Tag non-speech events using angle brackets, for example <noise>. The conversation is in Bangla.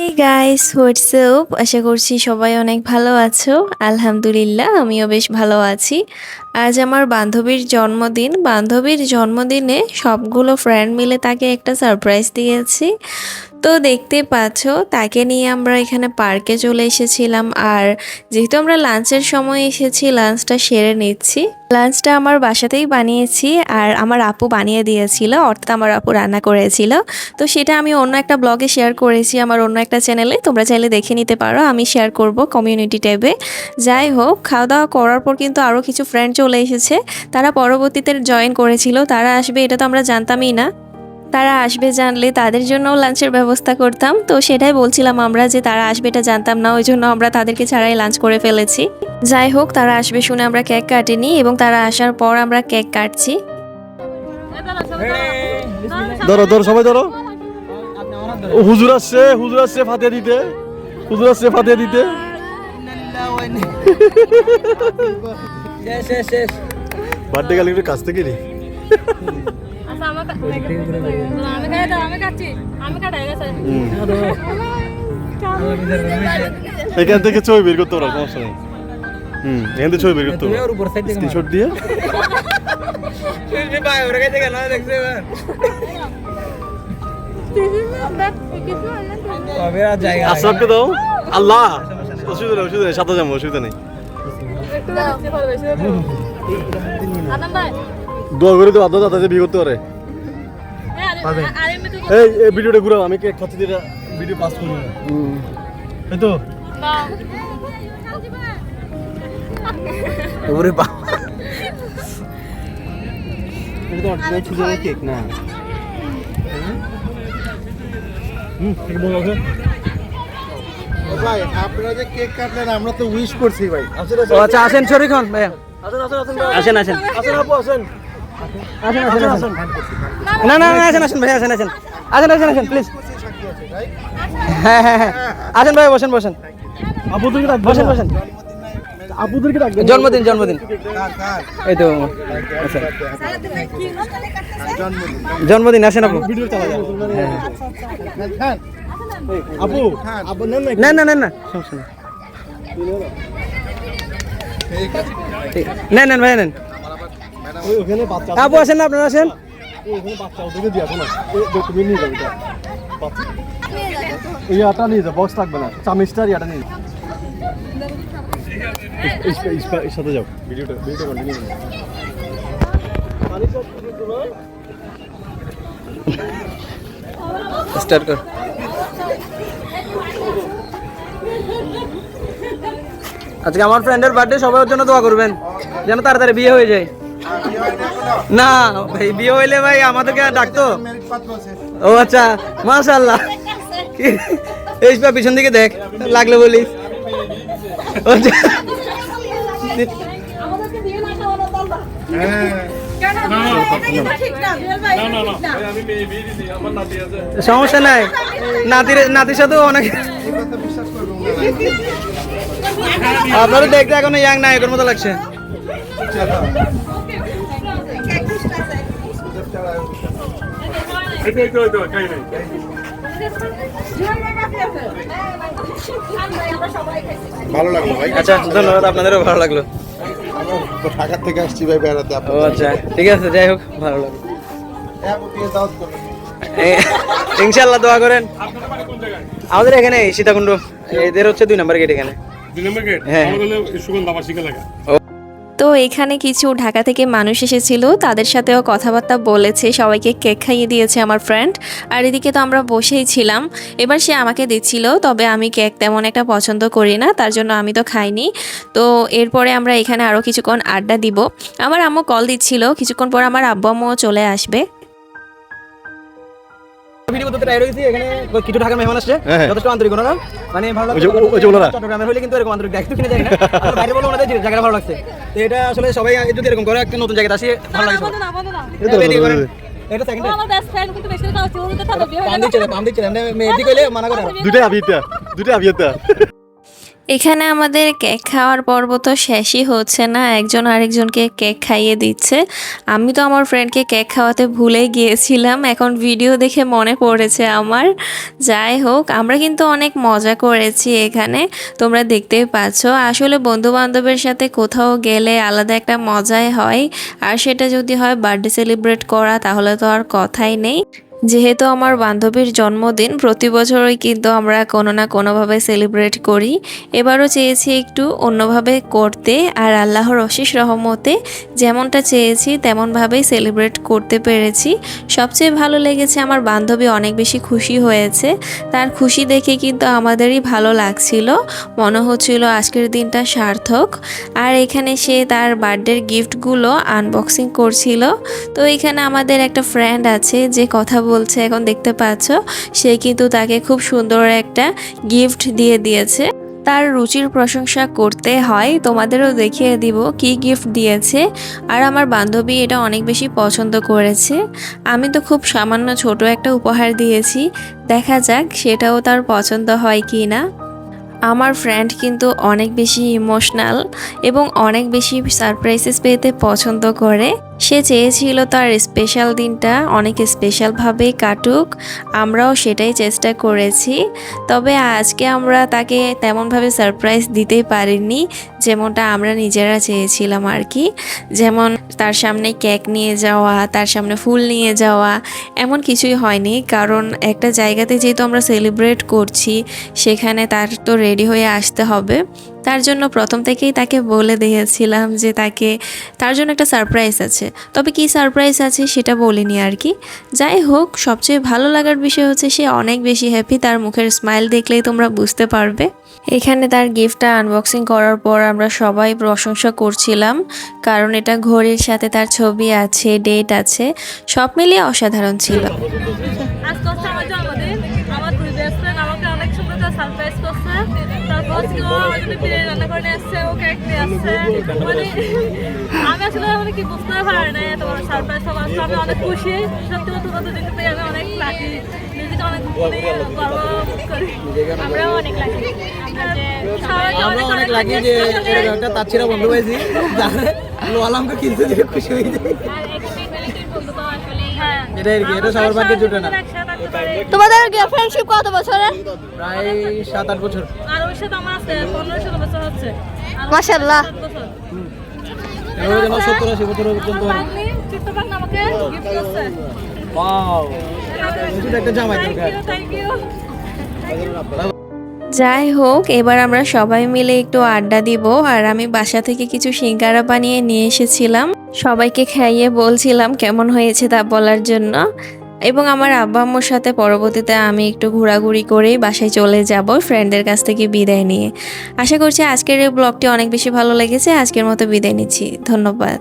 এই হোয়াটস হোয়াটসঅ্যাপ আশা করছি সবাই অনেক ভালো আছো। আলহামদুলিল্লাহ আমিও বেশ ভালো আছি। আজ আমার বান্ধবীর জন্মদিন। বান্ধবীর জন্মদিনে সবগুলো ফ্রেন্ড মিলে তাকে একটা সারপ্রাইজ দিয়েছি। তো দেখতে পাচ্ছ, তাকে নিয়ে আমরা এখানে পার্কে চলে এসেছিলাম। আর যেহেতু আমরা লাঞ্চের সময় এসেছি লাঞ্চটা সেরে নিচ্ছি। লাঞ্চটা আমার বাসাতেই বানিয়েছি আর আমার আপু বানিয়ে দিয়েছিল, অর্থাৎ আমার আপু রান্না করেছিল। তো সেটা আমি অন্য একটা ব্লগে শেয়ার করেছি আমার অন্য একটা চ্যানেলে তোমরা চাইলে দেখে নিতে পারো, আমি শেয়ার করব কমিউনিটি ট্যাবে যাই হোক খাওয়া দাওয়া করার পর কিন্তু আরও কিছু ফ্রেন্ড চলে এসেছে। তারা পরবর্তীতে জয়েন করেছিল। তারা আসবে এটা তো আমরা জানতামই না। তারা আসবে জানলে তাদের জন্যও লাঞ্চের ব্যবস্থা করতাম। তো সেটাই বলছিলাম আমরা যে তারা আসবে এটা জানতাম না ওই জন্য আমরা তাদেরকে ছাড়াই লাঞ্চ করে ফেলেছি। যাই হোক তারা আসবে শুনে আমরা কেক কাটিনি এবং তারা আসার পর আমরা কেক কাটছি। ধরো ধরো সবাই ধরো। ও হুজুর আসছে হুজুর আসছে ফাতিয়া দিতে। হুজুর আসছে ফাতিয়া দিতে। শেষ শেষ শেষ বার্থডে গেলে একটু কাছ থেকে আচ্ছা আমার কা- আমি খাই দাও আমি খাচ্ছি আমি খাটাই গেছে এখান থেকে ছবি বের করতে পারো সমস্যা নেই। হুম এখান থেকে ছবি বের করতে তুমি পারো। থেকে স্ক্রিনশট দিয়ে। <laughs> আশরাফকে <laughs> দাও। আল্লাহ! অসুবিধা নেই অসুবিধা নেই সাথে যাব অসুবিধা নেই। দোয়া করে তো আদা দাদা বিয়ে করতে পারে। তো এই এই ভিডিওটা ঘুরাও আমি কেক খাচ্ছি ভিডিও পাস করি না। এই তো। ওরে বাবা। এটা তো অরিজিনাল সুজনের কেক না? হুম ঠিক বল ভাই আপনারা যে কেক কাটলেন আমরা তো উইশ করছি ভাই। আচ্ছা আসেন শরীর খান ভাইয়া। আসেন আসেন আসেন আসেন আসেন। আসেন আপু আসেন। আসেন আসেন আসেন। না না না আসেন আসেন ভাই আসেন আসেন। আসেন আসেন আসেন প্লিজ হ্যাঁ হ্যাঁ হ্যাঁ। আসেন ভাই বসেন বসেন। আপুদেরকে বসেন বসেন। আপুদেরকে ডাক জন্মদিন জন্মদিন। এই তো আচ্ছা। জন্মদিন। জন্মদিন আসেন আপু। ভিডিও আপু আপু না না না না না সমস্যা ঠিক নেন নেন ভাই নেন। আপু আসেন না আপনারা আসেন। না। নিয়ে নিয়ে যাও বক্স থাকবে না। চামিচটার ইয়াটা নিয়ে যাও। সাথে যাও। ভিডিওটা ভিডিওটা কন্টিনিউ করো। স্টার্ট কর আজকে আমার ফ্রেন্ডের বার্থডে সবার জন্য দোয়া করবেন। যেন তাড়াতাড়ি বিয়ে হয়ে যায়। না ভাই বিয়ে হইলে ভাই আমাদেরকে ডাকতো। ও আচ্ছা মাশাআল্লাহ। এই পা পিছন দিকে দেখ লাগলে বলিস আচ্ছা। সমস্যা নাই। নাতির নাতির সাথেও অনেক আপনারও দেখতে এখনও ইয়াং নায়কের মতো লাগছে। ভালো লাগল আচ্ছা ধন্যবাদ আপনাদেরও ভালো লাগল। তো ঢাকা থেকে আসছি ভাই বেড়াতে ও আচ্ছা ঠিক আছে যাই হোক ভালো লাগল। হ্যাঁ ইনশাল্লাহ দোয়া করেন। আমাদের এখানে সীতাকুণ্ড এদের হচ্ছে দুই নম্বর গেট এখানে। দুই নম্বর গেট হ্যাঁ। তো এখানে কিছু ঢাকা থেকে মানুষ এসেছিল, তাদের সাথেও কথাবার্তা বলেছে, সবাইকে কেক খাইয়ে দিয়েছে আমার ফ্রেন্ড আর এদিকে তো আমরা বসেই ছিলাম, এবার সে আমাকে দিচ্ছিল, তবে আমি কেক তেমন একটা পছন্দ করি না, তার জন্য আমি তো খাইনি। তো এরপরে আমরা এখানে আরও কিছুক্ষণ আড্ডা দিব। আমার আম্মু কল দিচ্ছিল, কিছুক্ষণ পর আমার আব্বু আম্মুও চলে আসবে। ভিডিও করতে ট্রাই রয়েছি এখানে কিছু ঢাকার মেহমান আসছে হ্যাঁ, হ্যাঁ। যথেষ্ট আন্তরিক ওনারা মানে ভালো ওই যে- ওই যে ওনারা? চট্টগ্রামের হলে কিন্তু এরকম আন্তরিক দেখতে কিনে যায় না বাইরে বলে ওনাদের জায়গাটা ভালো লাগছে তো এটা আসলে সবাই যদি এরকম করে একটা নতুন জায়গাতে আসি ভালো লাগে বন্ধু না বন্ধু না এই তো, ready করেন। এই তো, এটা সেকেন্ড আমার বেস্ট ফ্রেন্ড কিন্তু বেশি খাওয়া চুল তো খাবে বিয়ে পাম দিচ্ছে পাম দিচ্ছে মেহেদি কইলে মানা করে দুইটাই আবিয়েতা দুইটাই আবিয়েতা এখানে আমাদের কেক খাওয়ার পর্ব তো শেষই হচ্ছে না। একজন আরেকজনকে কেক খাইয়ে দিচ্ছে। আমি তো আমার ফ্রেন্ডকে কেক খাওয়াতে ভুলে গিয়েছিলাম। এখন ভিডিও দেখে মনে পড়েছে আমার। যাই হোক, আমরা কিন্তু অনেক মজা করেছি এখানে। তোমরা দেখতেই পাচ্ছ। আসলে বন্ধু বান্ধবের সাথে কোথাও গেলে আলাদা একটা মজাই হয়। আর সেটা যদি হয় বার্থডে সেলিব্রেট করা, তাহলে তো আর কথাই নেই। যেহেতু আমার বান্ধবীর জন্মদিন, প্রতি বছরই কিন্তু আমরা কোনো না কোনোভাবে সেলিব্রেট করি। এবারও চেয়েছি একটু অন্যভাবে করতে আর আল্লাহর অশেষ রহমতে যেমনটা চেয়েছি তেমনভাবেই সেলিব্রেট করতে পেরেছি। সবচেয়ে ভালো লেগেছে আমার বান্ধবী অনেক বেশি খুশি হয়েছে। তার খুশি দেখে কিন্তু আমাদেরই ভালো লাগছিল। মনে হচ্ছিল আজকের দিনটা সার্থক। আর এখানে সে তার বার্থডের গিফটগুলো আনবক্সিং করছিল। তো এখানে আমাদের একটা ফ্রেন্ড আছে যে কথা বলছে, এখন দেখতে পাচ্ছ, সে কিন্তু তাকে খুব সুন্দর একটা গিফট দিয়ে দিয়েছে। তার রুচির প্রশংসা করতে হয়, তোমাদেরও দেখিয়ে দিব কি গিফট দিয়েছে। আর আমার বান্ধবী এটা অনেক বেশি পছন্দ করেছে। আমি তো খুব সামান্য ছোট একটা উপহার দিয়েছি। দেখা যাক, সেটাও তার পছন্দ হয় কি না। আমার ফ্রেন্ড কিন্তু অনেক বেশি ইমোশনাল এবং অনেক বেশি সারপ্রাইজেস পেতে পছন্দ করে। সে চেয়েছিল তার স্পেশাল দিনটা অনেক স্পেশালভাবে কাটুক, আমরাও সেটাই চেষ্টা করেছি। তবে আজকে আমরা তাকে তেমনভাবে সারপ্রাইজ দিতে পারিনি, যেমনটা আমরা নিজেরা চেয়েছিলাম আর কি। যেমন তার সামনে কেক নিয়ে যাওয়া, তার সামনে ফুল নিয়ে যাওয়া, এমন কিছুই হয়নি। কারণ একটা জায়গাতে যেহেতু আমরা সেলিব্রেট করছি, সেখানে তার তো রেডি হয়ে আসতে হবে। তার জন্য প্রথম থেকেই তাকে বলে দিয়েছিলাম যে তাকে, তার জন্য একটা সারপ্রাইজ আছে। তবে কি সারপ্রাইজ আছে সেটা বলিনি আর কি। যাই হোক, সবচেয়ে ভালো লাগার বিষয় হচ্ছে সে অনেক বেশি হ্যাপি তার মুখের স্মাইল দেখলেই তোমরা বুঝতে পারবে। এখানে তার গিফটটা আনবক্সিং করার পর আমরা সবাই প্রশংসা করছিলাম, কারণ এটা ঘড়ির সাথে তার ছবি আছে ডেট আছে, সব মিলিয়ে অসাধারণ ছিল। বিরিয়ানি রান্না করে নিয়ে আসছে ও কেক নিয়ে আসছে। মানে আমি আসলে মানে কি বুঝতে পারি না এত বড় সারপ্রাইজ সব আমি অনেক খুশি। সত্যি কথা বলতে দিতে পেরে আমি অনেক লাকি নিজেকে অনেক মানে গর্ব করি। আমরাও অনেক লাকি আমরা অনেক লাগি যে এরকম একটা তার ছেড়া বন্ধু পেয়েছি যার লো আলমকে কিনতে দিয়ে খুশি হয়ে যায় হ্যাঁ। আর কি, এটা সবার ভাগ্যে জুটে না। তোমাদের ফ্রেন্ডশিপ কত বছরের? প্রায় সাত আট বছর। সত্তর আশি বছর পর্যন্ত একটা জামাই দরকার যাই হোক এবার আমরা সবাই মিলে একটু আড্ডা দিব আর আমি বাসা থেকে কিছু সিঙ্গারা বানিয়ে নিয়ে এসেছিলাম। সবাইকে খাইয়ে বলছিলাম কেমন হয়েছে তা বলার জন্য। এবং আমার আব্বা আম্মুর সাথে পরবর্তীতে আমি একটু ঘোরাঘুরি করেই বাসায় চলে যাব ফ্রেন্ডদের কাছ থেকে বিদায় নিয়ে। আশা করছি আজকের এই ব্লগটি অনেক বেশি ভালো লেগেছে। আজকের মতো বিদায় নিচ্ছি। ধন্যবাদ।